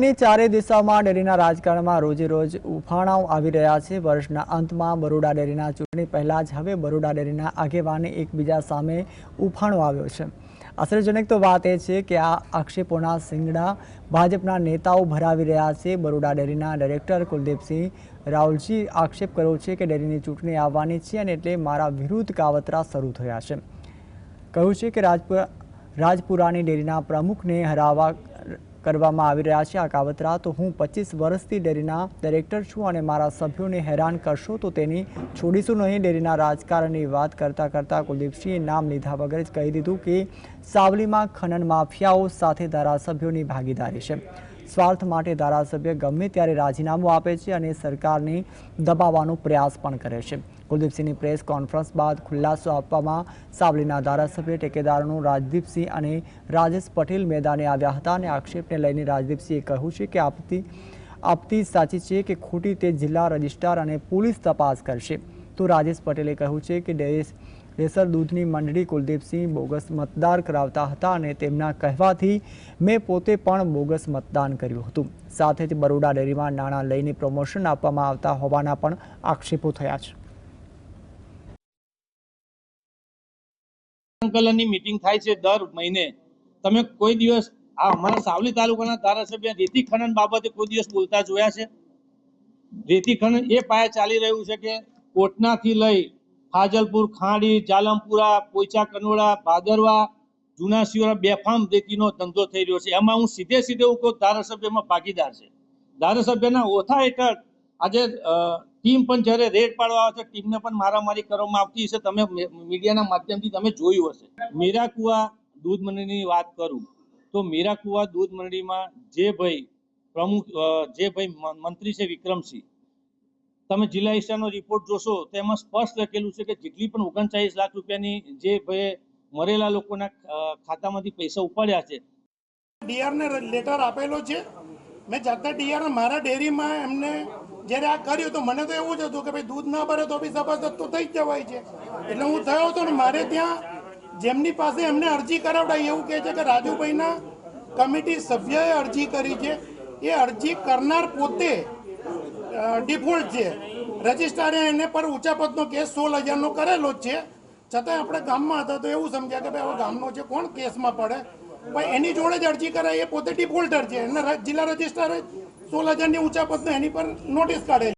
ની ચારે દિશામાં ડેરીના રાજકારણમાં રોજે રોજ ઉફાણાઓ આવી રહ્યા છે. વર્ષના અંતમાં બરોડા ડેરીના ચૂંટણી પહેલા જ હવે બરોડા ડેરીના આગેવાને એકબીજા સામે ઉફાણો આવ્યો છે. આશ્ચર્યજનક તો વાત એ છે કે આ આક્ષેપોના સિંગડા ભાજપના નેતાઓ ભરાવી રહ્યા છે. બરોડા ડેરીના ડાયરેક્ટર કુલદીપસિંહ રાહુલજી આક્ષેપ કર્યો છે કે ડેરીની ચૂંટણી આવવાની છે અને એટલે મારા વિરુદ્ધ કાવતરા શરૂ થયા છે. કહ્યું છે કે રાજપુરા રાજપુરાની ડેરીના પ્રમુખને હરાવવા કરવામાં આવી રહ્યા છે આ કાવતરા. તો હું પચીસ વર્ષથી ડેરીના ડાયરેક્ટર છું અને મારા સભ્યોને હેરાન કરશો તો તેની છોડીશું નહીં. ડેરીના રાજકારણની વાત કરતાં કરતાં કુલદીપસિંહે નામ લીધા વગર જ કહી દીધું કે સાવલીમાં ખનન માફિયાઓ સાથે ધારાસભ્યોની ભાગીદારી છે. સ્વાર્થ માટે ધારાસભ્ય ગમે ત્યારે રાજીનામું આપે છે અને સરકારને દબાવવાનો પ્રયાસ પણ કરે છે. કુલદીપસિંહની પ્રેસ કોન્ફરન્સ બાદ ખુલાસો આપવામાં સાવલીના ધારાસભ્ય ટેકેદારનો રાજદીપસિંહ અને રાજેશ પટેલ મેદાને આવ્યા હતા અને આક્ષેપને લઈને રાજદીપસિંહે કહ્યું છે કે આપતી આપતી સાચી છે કે ખોટી તે જિલ્લા રજિસ્ટ્રાર અને પોલીસ તપાસ કરશે. તો રાજેશ પટેલે કહ્યું છે કે ડેસ રેસર દૂધની મંડળી કુલદીપસિંહ બોગસ મતદાર કરાવતા હતા અને તેમના કહેવાથી મેં પોતે પણ બોગસ મતદાન કર્યું હતું. સાથે જ બરોડા ડેરીમાં નાણાં લઈને પ્રમોશન આપવામાં આવતા હોવાના પણ આક્ષેપો થયા છે. સંકલનની મીટિંગ થાય છે દર મહિને. તમે કોઈ દિવસ આ અમારા સાવલી તાલુકાના ધારાસભ્ય રેતી ખનન બાબતે કોઈ દિવસ બોલતા જોયા છે? રેતી ખનન એ પાયે ચાલી રહ્યું છે કે કોટનાથી લઈ ફાજલપુર, ખાંડી, જાલમપુરા, પોઈચા, કનોડા, ભાદરવા, જૂના શિવરા બેફામ રેતીનો ધંધો થઈ રહ્યો છે. એમાં હું સીધે સીધે હું કહું ધારાસભ્યમાં ભાગીદાર છે. ધારાસભ્યના ઓથા હેઠળ આજે ટીમ પણ જ્યારે રેડ પાડવા આવે છે, ટીમને પણ મારામારી કરવામાં આવતી હશે. તમે મીડિયાના માધ્યમથી તમે જોયું હશે. મીરાકુવા દૂધ મંડળીની વાત કરું, તો મીરાકુવા દૂધ મંડળીમાં જે ભાઈ પ્રમુખ જે ભાઈ મંત્રી છે વિક્રમસિંહ તમે જિલ્લા હિસ્સાનો રિપોર્ટ જોશો તો એમાં સ્પષ્ટ લખેલું છે કે જેટલી પણ ઓગણચાલીસ લાખ રૂપિયાની જે ભાઈ મરેલા લોકોના ખાતામાંથી પૈસા ઉપાડ્યા છે. ડીઆરને લેટર આપેલો છે. મેં જાતે ડીઆર મારા ડેરીમાં એમને જ્યારે આ કર્યું તો મને તો એવું જ હતું કે ભાઈ દૂધ ના ભરે તો બી સભાસદ તો થઈ જ જવાય છે. એટલે હું થયો હતો ને મારે ત્યાં જેમની પાસે એમને અરજી કરાવડાય એવું કહે છે કે રાજુભાઈના કમિટી સભ્યએ અરજી કરી છે. એ અરજી કરનાર પોતે ડિફોલ્ટ છે. રજિસ્ટ્રારે એને પર ઊંચા પદનો કેસ સોળ હજારનો કરેલો જ છે. છતાં આપણે ગામમાં હતા તો એવું સમજ્યા કે ભાઈ, હવે ગામનો છે, કોણ કેસમાં પડે? પણ એની જોડે જ અરજી કરાય, એ પોતે ડિફોલ્ટર છે. એને જિલ્લા રજિસ્ટ્રારે સોળ હજારની ઊંચા પદનો એની પર નોટિસ કાઢેલી.